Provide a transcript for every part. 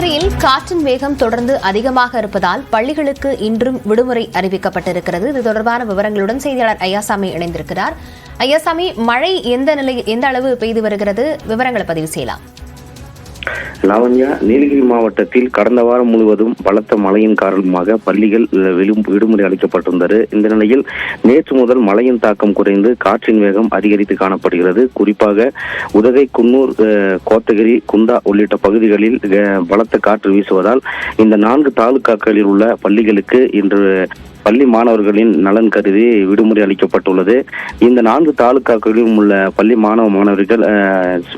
காற்றின் வேகம் தொடர்ந்து அதிகமாக இருப்பதால் பள்ளிகளுக்கு இன்றும் விடுமுறை அறிவிக்கப்பட்டிருக்கிறது. இது தொடர்பான விவரங்களுடன் செய்தியாளர் ஐயாசாமி இணைந்திருக்கிறார். ஐயாசாமி மழை எந்த நிலை எந்த அளவு பெய்து வருகிறது? விவரங்களை பதிவு செய்யலாம். லாவண்யா நீலகிரி மாவட்டத்தில் கடந்த வாரம் முழுவதும் பலத்த மழையின் காரணமாக பள்ளிகள் விடுமுறை அளிக்கப்பட்டிருந்தது. இந்த நிலையில் நேற்று முதல் மழையின் தாக்கம் குறைந்து காற்றின் வேகம் அதிகரித்து காணப்படுகிறது. குறிப்பாக உதகை குன்னூர் கோத்தகிரி குந்தா உள்ளிட்ட பகுதிகளில் பலத்த காற்று வீசுவதால் இந்த நான்கு தாலுகாக்களில் உள்ள பள்ளிகளுக்கு இன்று பள்ளி மாணவர்களின் நலன் கருதி விடுமுறை அளிக்கப்பட்டுள்ளது. இந்த நான்கு தாலுகாக்களிலும் உள்ள பள்ளி மாணவ மாணவர்கள்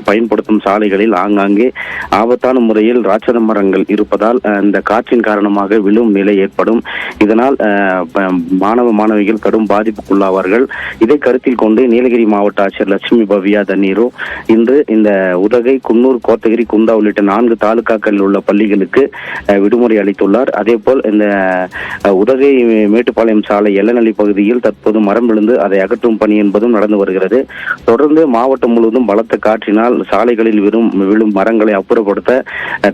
பயன்படுத்தும் சாலைகளில் ஆங்காங்கே ஆபத்தான முறையில் ராட்சத மரங்கள் இருப்பதால் இந்த காற்றின் காரணமாக விழும் நிலை ஏற்படும். இதனால் அஹ், மாணவ மாணவிகள் கடும் பாதிப்புக்குள்ளாவார்கள். இதை கருத்தில் கொண்டு நீலகிரி மாவட்ட ஆட்சியர் லட்சுமி பவ்யா தண்ணீரோ இன்று இந்த உதகை குன்னூர் கோத்தகிரி குந்தா உள்ளிட்ட நான்கு தாலுகாக்களில் உள்ள பள்ளிகளுக்கு விடுமுறை அளித்துள்ளார். அதேபோல் இந்த உதகை மேட்டுப்பாளையம் சாலை எல்லநள்ளி பகுதியில் தற்போது மரம் விழுந்து அதை அகற்றும் பணி என்பதும் நடந்து வருகிறது. தொடர்ந்து மாவட்டம் முழுவதும் பலத்த காற்றினால் சாலைகளில் விழும் விழும் மரங்களை அப்புறப்படுத்த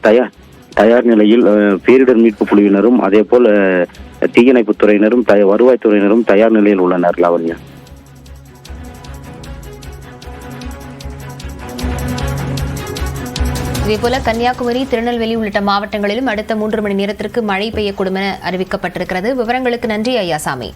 தயார் தயார் நிலையில் பேரிடர் மீட்பு குழுவினரும் அதேபோல் அஹ், தீயணைப்புத் துறையினரும் வருவாய்த்துறையினரும் தயார் நிலையில் உள்ளனர் லாவண்யா. இதேபோல கன்னியாகுமரி திருநெல்வேலி உள்ளிட்ட மாவட்டங்களிலும் அடுத்த மூன்று மணி நேரத்திற்கு மழை பெய்யக்கூடும் என அறிவிக்கப்பட்டிருக்கிறது. விவரங்களுக்கு நன்றி ஐயாசாமி